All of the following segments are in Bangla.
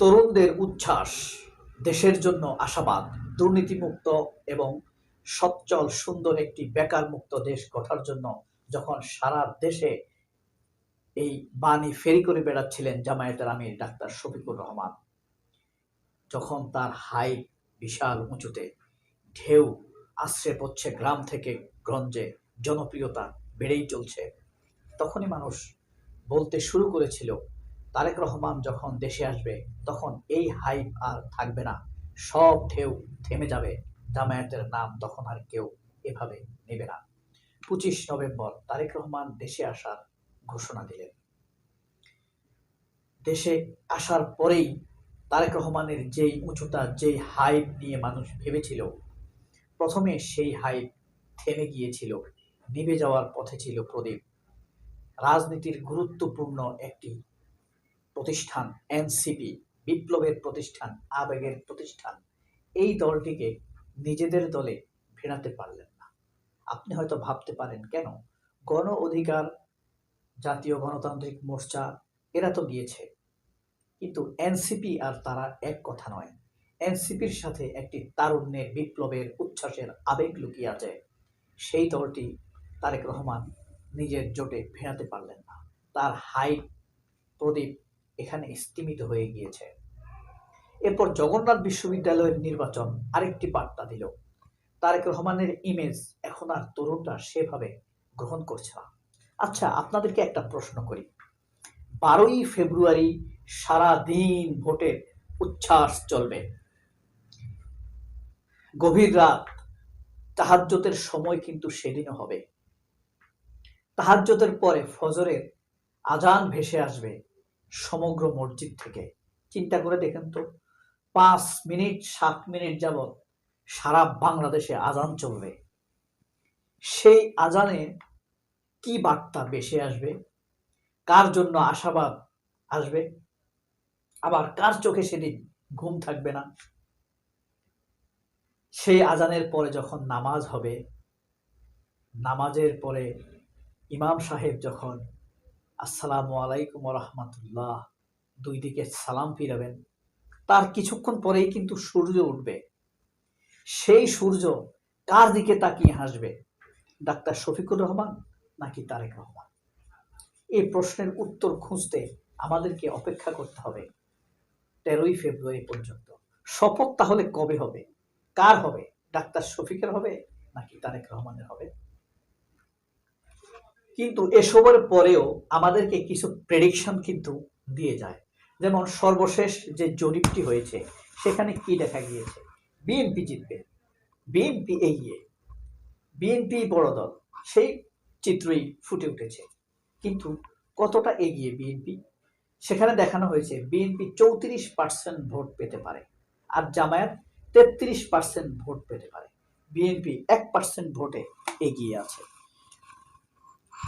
তরুণদের উচ্ছ্বাস, দেশের জন্য আশাবাদ, দুর্নীতিমুক্ত এবং সচ্ছল, সুন্দর একটি বেকার মুক্ত দেশ গঠার জন্য যখন সারা দেশে এই বাণী ফেরি করে বেড়াচ্ছিলেন জামায়াতের আমির ডাক্তার শফিকুর রহমান। যখন তার হাই বিশাল উঁচুতে ঢেউ আশ্রে পড়ছে গ্রাম থেকে গঞ্জে, জনপ্রিয়তা বেড়েই চলছে, তখনই মানুষ বলতে শুরু করেছিল তারেক রহমান যখন দেশে আসবে, তখন এই হাইপ আর থাকবে না। সব ঢেউ থেমে যাবে। জামায়াতের নাম তখন আর কেউ এভাবে নেবে না। পঁচিশ নভেম্বর, তারেক রহমান দেশে আসার ঘোষণা দিলেন। দেশে আসার পরেই তারেক রহমানের যেই উঁচুতা, যেই হাইপ নিয়ে মানুষ ভেবেছিল, প্রথমে সেই হাইপ থেমে গিয়েছিল, নিভে যাওয়ার পথে ছিল প্রদীপ। রাজনীতির গুরুত্বপূর্ণ একটি প্রতিষ্ঠান, এনসিপি, বিপ্লবের প্রতিষ্ঠান, আবেগের প্রতিষ্ঠান, এই দলটিকে নিজেদের দলে ফেরাতে পারলেন না। আপনি হয়তো ভাবতে পারেন, কেন? গণ অধিকার, জাতীয় গণতান্ত্রিক মোর্চা, এরা তো গিয়েছে। কিন্তু এনসিপি আর তারা এক কথা নয়। এনসিপির সাথে একটি তারুণ্যের, বিপ্লবের, উচ্ছ্বাসের আবেগ লুকিয়ে আছে। সেই দলটি তারেক রহমান নিজের জোটে ফেরাতে পারলেন না। তার হাইট, প্রদীপ এখানে স্তিমিত হয়ে গিয়েছে। এরপর জগন্নাথ বিশ্ববিদ্যালয়ের নির্বাচন আরেকটি বার্তা দিল। তারেক রহমানের ইমেজ এখন আর তরুণরা সেভাবে গ্রহণ করছে না। আচ্ছা আপনাদেরকে একটা প্রশ্ন করি। বারোই ফেব্রুয়ারি সারা দিন ভোটের উচ্ছ্বাস চলবে। গভীর রাত, তাহাজ্জতের সময় কিন্তু সেদিনও হবে। তাহাজ্জতের পরে ফজরের আজান ভেসে আসবে। সমগ্র মসজিদ থেকে। চিন্তা করে দেখেন তো, পাঁচ মিনিট, সাত মিনিট যাবৎ সারা বাংলাদেশে আজান চলবে। সেই আজানে কি বার্তা বেশে আসবে? কার জন্য আশাবাদ আসবে? আবার কার চোখে সেদিন ঘুম থাকবে না? সেই আজানের পরে যখন নামাজ হবে, নামাজের পরে ইমাম সাহেব যখন আসসালামু আলাইকুম রহমতুল্লাহ দুই দিকে সালাম ফিরাবেন। তার কিছুক্ষণ পরেই কিন্তু সূর্য উঠবে। সেই সূর্য কার দিকে তাকিয়ে হাসবে? ডাক্তার শফিকুর রহমান নাকি তারেক রহমান? এই প্রশ্নের উত্তর খুঁজতে আমাদেরকে অপেক্ষা করতে হবে। তেরোই ফেব্রুয়ারি পর্যন্ত। শপথ তাহলে কবে হবে? কার হবে? ডাক্তার শফিকের হবে নাকি তারেক রহমানের হবে? কিন্তু এসবের পরেও আমাদেরকে কিছু প্রেডিকশন কিন্তু দিয়ে যায়। যেমন সর্বশেষ যে জরিপটি হয়েছে, সেখানে কি দেখা গিয়েছে? বিএনপি জিতবে বিএনপি এগিয়ে বিএনপি বড় দল, সেই চিত্রই ফুটে উঠেছে। কিন্তু কতটা এগিয়ে বিএনপি সেখানে দেখানো হয়েছে বিএনপি চৌত্রিশ পার্সেন্ট ভোট পেতে পারে আর জামায়াত তেত্রিশ পার্সেন্ট ভোট পেতে পারে। বিএনপি এক পার্সেন্ট ভোটে এগিয়ে আছে।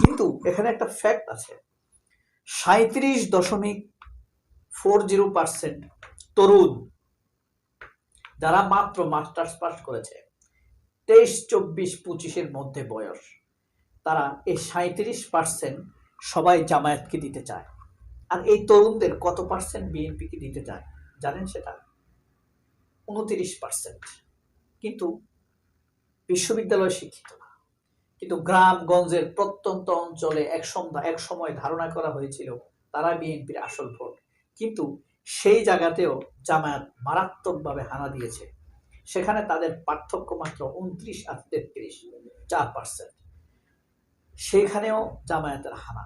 কিন্তু এখানে একটা ফ্যাক্ট আছে। সাঁত্রিশ দশমিক ফোর জিরো পার্সেন্ট তরুণ, যারা মাত্র মাস্টার্স পাস করেছে, তেইশ চব্বিশ পঁচিশের মধ্যে বয়স, তারা এই সাঁত্রিশ পার্সেন্ট সবাই জামায়াতকে দিতে চায়। আর এই তরুণদের কত পার্সেন্ট বিএনপিকে দিতে চায়, জানেন সেটা? উনতিরিশ পার্সেন্ট। কিন্তু বিশ্ববিদ্যালয় শিক্ষিত না। কিন্তু গ্রামগঞ্জের প্রত্যন্ত অঞ্চলে এক সন্ধ্যা, এক সময় ধারণা করা হয়েছিল তারা বিএনপির আসল ভোট। কিন্তু সেই জায়গাতেও জামায়াত মারাত্মকভাবে হানা দিয়েছে। সেখানে তাদের পার্থক্য মাত্র উনত্রিশ আর তেত্রিশ, চার পার্সেন্ট সেখানেও জামায়াতের হানা।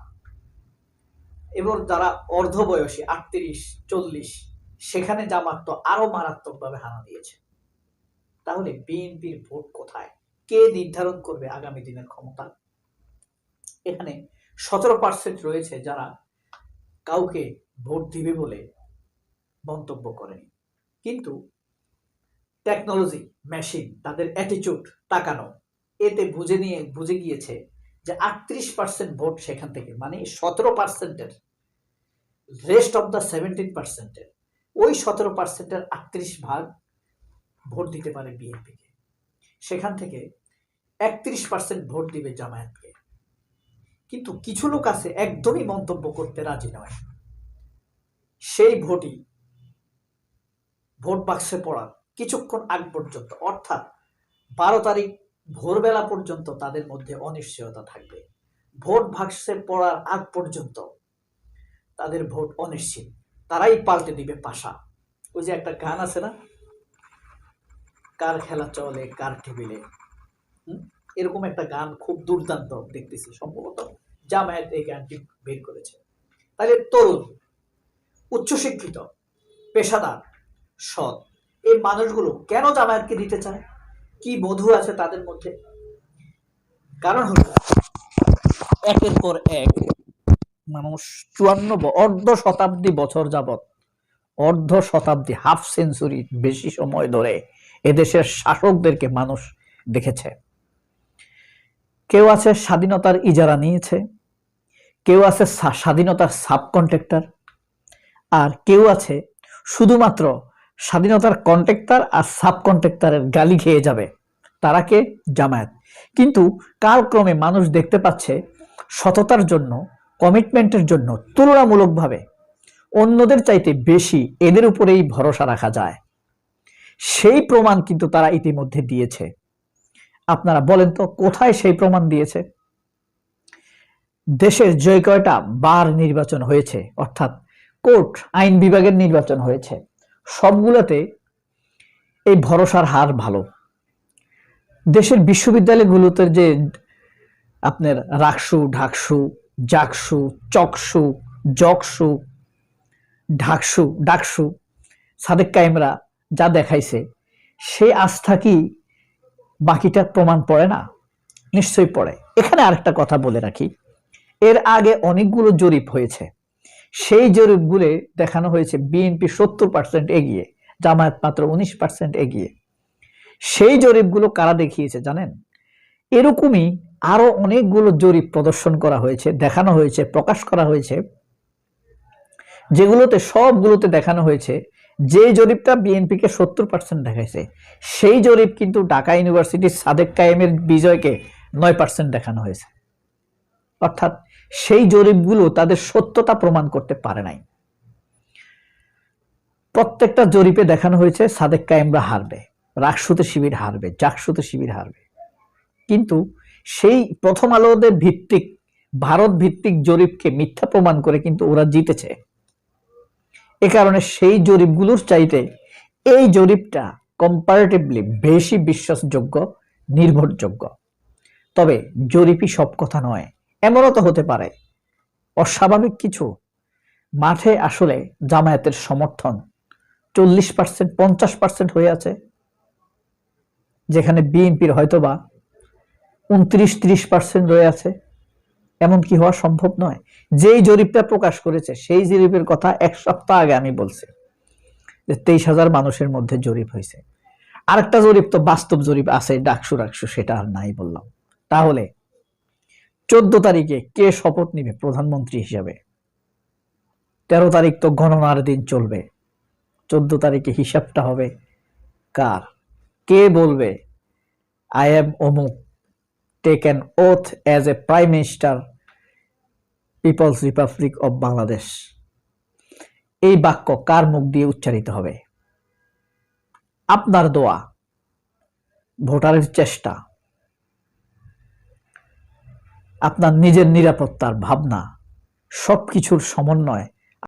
এবার যারা অর্ধবয়সী, আটত্রিশ, চল্লিশ, সেখানে জামাত তো আরও মারাত্মকভাবে হানা দিয়েছে। তাহলে বিএনপির ভোট কোথায়? কে নির্ধারণ করবে আগামী দিনের ক্ষমতা? এখানে সতেরো পার্সেন্ট রয়েছে যারা কাউকে ভোট দিবে বলে মন্তব্য করেনি। কিন্তু টেকনোলজি মেশিন তাদের অ্যাটিচিউড তাকানো, এতে বুঝে নিয়ে, বুঝে গিয়েছে যে আটত্রিশ পার্সেন্ট ভোট সেখান থেকে মানে সতেরো পার্সেন্টের রেস্ট অফ দ্য সেভেন্টিন পার্সেন্টের ওই সতেরো পার্সেন্টের আটত্রিশ ভাগ ভোট দিতে পারে বিএনপিকে সেখান থেকে একত্রিশ পার্সেন্ট ভোট দিবে জামায়াতকে। কিন্তু কিছু লোক আছে একদমই মন্তব্য করতে রাজি নয়। সেই ভোটই ভোট বাক্সে পড়ার কিছুক্ষণ আগ পর্যন্ত, অর্থাৎ বারো তারিখ ভোরবেলা পর্যন্ত তাদের মধ্যে অনিশ্চয়তা থাকবে। ভোট বাক্সে পড়ার আগ পর্যন্ত তাদের ভোট অনিশ্চিত। তারাই পাল্টে দিবে পাশা। ওই যে একটা গান আছে না? কার খেলা চলে, কার টেবিলে? এরকম একটা গান খুব দুর্দান্ত দেখতেছি, সম্ভবত জামায়াত এই গানটি বের করেছে। তাহলে তরুণ, উচ্চশিক্ষিত, পেশাদার, সৎ, এই মানুষগুলো কেন জামায়াতকে দিতে চায়? কি মধু আছে তাদের মধ্যে? কারণ হলো একের পর এক মানুষ চুয়ান্ন অর্ধ শতাব্দী বছর যাবত অর্ধ শতাব্দী হাফ সেঞ্চুরি বেশি সময় ধরে এদেশের শাসকদেরকে মানুষ দেখেছে। কেউ আছে স্বাধীনতার ইজারা নিয়েছে, কেউ আছে স্বাধীনতার সাব কন্ট্রাক্টর আর কেউ আছে শুধুমাত্র স্বাধীনতার কন্ট্রাক্টর আর সাব কন্ট্রাক্টরের গালি খেয়ে যাবে। তারা কে? জামায়াত। কিন্তু কালক্রমে মানুষ দেখতে পাচ্ছে সততার জন্য, কমিটমেন্টের জন্য তুলনামূলকভাবে অন্যদের চাইতে বেশি এদের উপরেই ভরসা রাখা যায়। সেই প্রমাণ কিন্তু তারা ইতিমধ্যে দিয়েছে। আপনারা বলেন তো, কোথায় সেই প্রমাণ দিয়েছে? দেশের যে কয়টা বার নির্বাচন হয়েছে, অর্থাৎ কোর্ট, আইন বিভাগের নির্বাচন হয়েছে। সবগুলোতে এই ভরসার হার ভালো। দেশের বিশ্ববিদ্যালয়গুলোতে যে আপনার রাকসু ঢাকসু জাকসু চকসু জকসু ঢাকসু, ডাকসু, সাদেক কাইমরা যা দেখাইছে সে আস্থা কি বাকিটার প্রমাণ পড়ে না? নিশ্চয়ই পড়ে। এখানে আরেকটা কথা বলে রাখি। এর আগে অনেকগুলো জরিপ হয়েছে। সেই জরিপগুলো দেখানো হয়েছে বিএনপি সত্তর পার্সেন্ট এগিয়ে, জামায়াত মাত্র উনিশ পার্সেন্ট এগিয়ে। সেই জরিপগুলো কারা দেখিয়েছে জানেন? এরকমই আরও অনেকগুলো জরিপ প্রদর্শন করা হয়েছে, দেখানো হয়েছে, প্রকাশ করা হয়েছে, যেগুলোতে সবগুলোতে দেখানো হয়েছে যে জরিপটা বিএনপিকে সত্তর পার্সেন্ট দেখাইছে, সেই জরিপ কিন্তু ঢাকা ইউনিভার্সিটির সাদেক কায়েমের বিজয়কে নয় পার্সেন্ট দেখানো হয়েছে। অর্থাৎ সেই জরিপগুলো তাদের সত্যতা প্রমাণ করতে পারে নাই। প্রত্যেকটা জরিপে দেখানো হয়েছে সাদেক কায়েমরা হারবে রাকসুতে শিবির হারবে, জাকসুতে শিবির হারবে। কিন্তু সেই প্রথম আলোদের ভিত্তিক, ভারত ভিত্তিক জরিপকে মিথ্যা প্রমাণ করে কিন্তু ওরা জিতেছে। এ কারণে সেই জরিপগুলোর চাইতে এই জরিপটা কম্পারেটিভলি বেশি বিশ্বাসযোগ্য, নির্ভরযোগ্য। তবে জরিপই সব কথা নয়, এমনও তো হতে পারে। অস্বাভাবিক কিছু। মাঠে আসলে জামায়াতের সমর্থন চল্লিশ পার্সেন্ট পঞ্চাশ পার্সেন্ট হয়ে আছে। যেখানে বিএনপির হয়তোবা উনত্রিশ, ত্রিশ পার্সেন্ট রয়ে আছে। এমন কি হওয়া সম্ভব নয়? যেই জরিপটা প্রকাশ করেছে, সেই জরিপের কথা এক সপ্তাহ আগে আমি বলছি যে তেইশ হাজার মানুষের মধ্যে জরিপ হয়েছে। আরেকটা জরিপ তো বাস্তব জরিপ আছে, ডাকসু ডাকসু সেটা আর নাই বললাম। তাহলে চোদ্দ তারিখে কে শপথ নিবে প্রধানমন্ত্রী হিসাবে? তেরো তারিখ তো গণনার দিন চলবে। চোদ্দ তারিখে হিসাবটা হবে কার? কে বলবে? আই এম অমুক take an oath as a prime minister people's republic of Bangladesh এই বাক্য কার মুখ দিয়ে উচ্চারিত হবে? আপনার দোয়া, ভোটারের চেষ্টা, আপনার নিজের নিরাপত্তার ভাবনা, সবকিছুর সমন্বয়